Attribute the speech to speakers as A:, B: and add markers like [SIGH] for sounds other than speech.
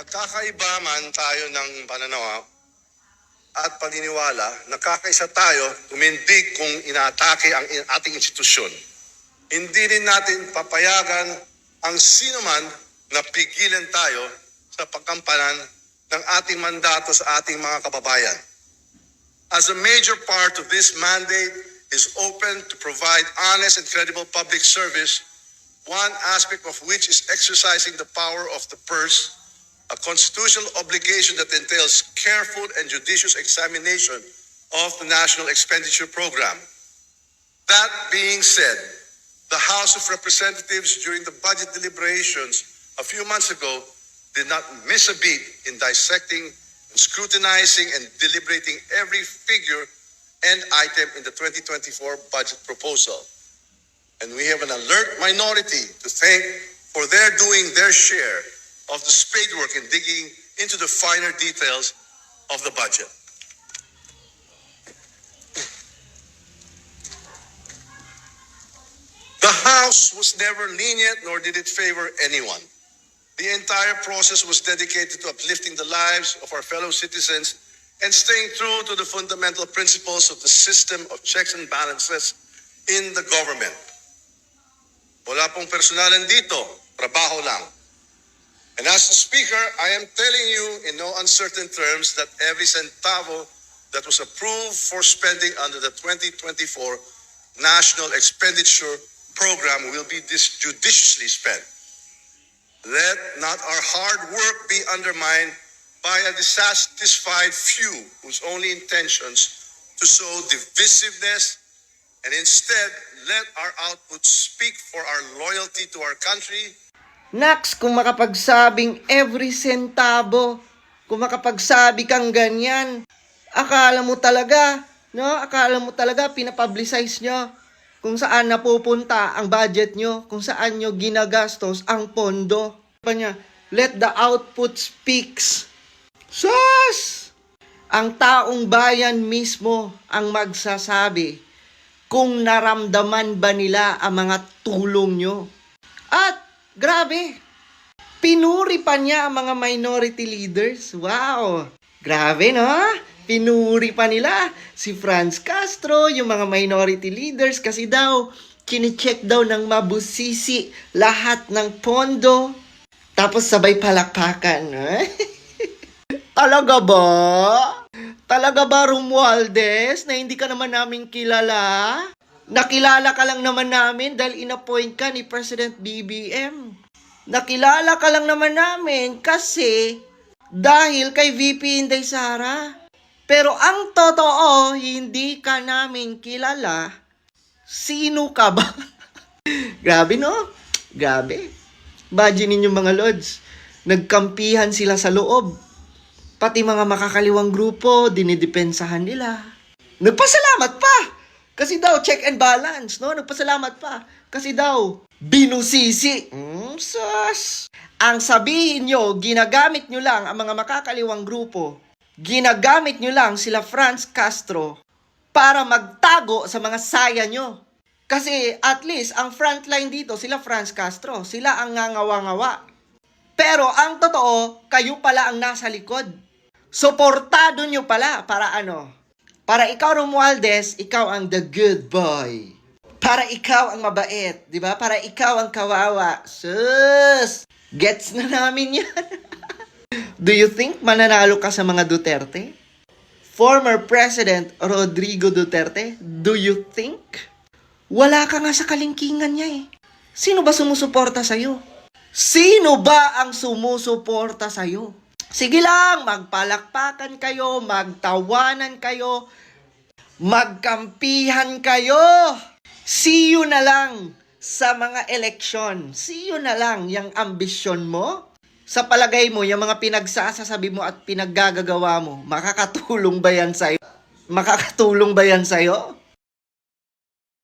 A: nagkakaiba man tayo ng pananaw at paniniwala, nakakaisa tayo tumindig kung inaatake ang in- ating institusyon. Hindi rin natin papayagan ang sino man na pigilan tayo sa pagkampanan ng ating mandato sa ating mga kababayan. As a major part of this mandate is open to provide honest and credible public service, one aspect of which is exercising the power of the purse, a constitutional obligation that entails careful and judicious examination of the national expenditure program. That being said, the House of Representatives during the budget deliberations a few months ago did not miss a beat in dissecting and scrutinizing and deliberating every figure and item in the 2024 budget proposal. And we have an alert minority to thank for their doing their share of the spade work in digging into the finer details of the budget. The House was never lenient nor did it favor anyone. The entire process was dedicated to uplifting the lives of our fellow citizens and staying true to the fundamental principles of the system of checks and balances in the government. Wala pong personalan dito, trabaho lang. And as the Speaker, I am telling you in no uncertain terms that every centavo that was approved for spending under the 2024 National Expenditure Program will be judiciously spent. Let not our hard work be undermined by a dissatisfied few whose only intentions to sow divisiveness and instead let our output speak for our loyalty to our country
B: Nax, kung makapagsabing every centavo, kung makapagsabi kang ganyan, akala mo talaga, no? Akala mo talaga pinapublicize nyo kung saan napupunta ang budget nyo, kung saan nyo ginagastos ang pondo. Pa niya, let the output speaks. Sus! Ang taong bayan mismo ang magsasabi kung naramdaman ba nila ang mga tulong nyo. At, grabe, pinuri pa niya ang mga minority leaders. Wow! Grabe, no? Pinuri pa nila si Franz Castro, yung mga minority leaders, kasi daw, kinicheck daw ng mabusisi lahat ng pondo. Tapos sabay palakpakan. eh? [LAUGHS] Talaga ba? Talaga ba, Romualdez, na hindi ka naman namin kilala? Nakilala ka lang naman namin dahil inappoint ka ni President BBM. Nakilala ka lang naman namin kasi dahil kay VP Inday Sara. Pero ang totoo, hindi ka namin kilala. Sino ka ba? [LAUGHS] Grabe, no? Grabe. Imagine ninyo mga lods, nagkampihan sila sa loob. Pati mga makakaliwang grupo, dinidepensahan nila. Nagpasalamat pa! Kasi daw, check and balance, no? Nagpasalamat pa. Kasi daw, binusisi. Mm, sus! Ang sabihin nyo, ginagamit nyo lang ang mga makakaliwang grupo. Ginagamit nyo lang sila Franz Castro para magtago sa mga saya nyo. Kasi at least, ang frontline dito, sila Franz Castro. Sila ang ngangawa-ngawa. Pero ang totoo, kayo pala ang nasa likod. Suportado nyo pala para ano? Para ikaw, Romualdez, ikaw ang the good boy. Para ikaw ang mabait, di ba? Para ikaw ang kawawa. Sus! Gets na namin yan. [LAUGHS] Do you think mananalo ka sa mga Duterte? Former President Rodrigo Duterte, do you think? Wala ka nga sa kalingkingan niya eh. Sino ba sumusuporta sa'yo? Sino ba ang sumusuporta sa'yo? Sige lang, magpalakpakan kayo, magtawanan kayo, magkampihan kayo. See you na lang sa mga eleksyon. See you na lang yung ambisyon mo. Sa palagay mo, yung mga pinagsasasabi mo at pinaggagawa mo, makakatulong ba yan sa'yo? Makakatulong ba yan sa'yo?